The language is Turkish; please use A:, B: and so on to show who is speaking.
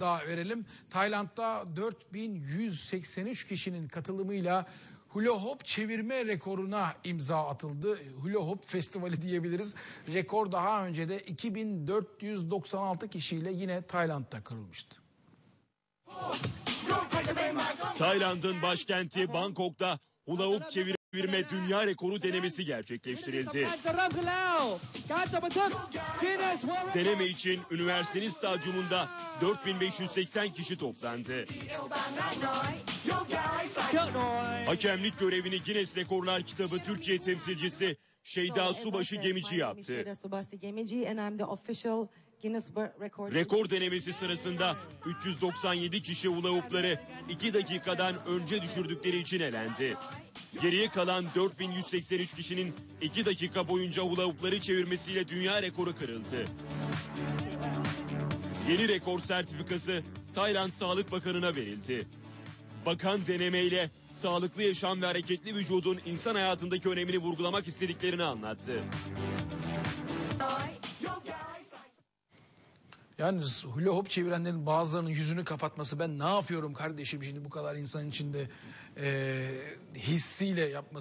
A: daha verelim. Tayland'da 4183 kişinin katılımıyla hula hop çevirme rekoruna imza atıldı. Hula hop festivali diyebiliriz. Rekor daha önce de 2496 kişiyle yine Tayland'da kırılmıştı.
B: Tayland'ın başkenti Bangkok'ta hula hoop çevirme çevirme dünya rekoru denemesi gerçekleştirildi. Deneme için üniversitenin stadyumunda 4580 kişi toplandı. Hakemlik görevini Guinness Rekorlar Kitabı Türkiye temsilcisi Şeyda Subaşı Gemici yaptı. Rekor denemesi sırasında 397 kişi hula hoopları 2 dakikadan önce düşürdükleri için elendi. Geriye kalan 4183 kişinin 2 dakika boyunca hula çevirmesiyle dünya rekoru kırıldı. Yeni rekor sertifikası Tayland Sağlık Bakanı'na verildi. Bakan denemeyle sağlıklı yaşam ve hareketli vücudun insan hayatındaki önemini vurgulamak istediklerini anlattı.
A: Yalnız hula hop çevirenlerin bazılarının yüzünü kapatması ben ne yapıyorum kardeşim şimdi bu kadar insan içinde eee hissiyle yapması.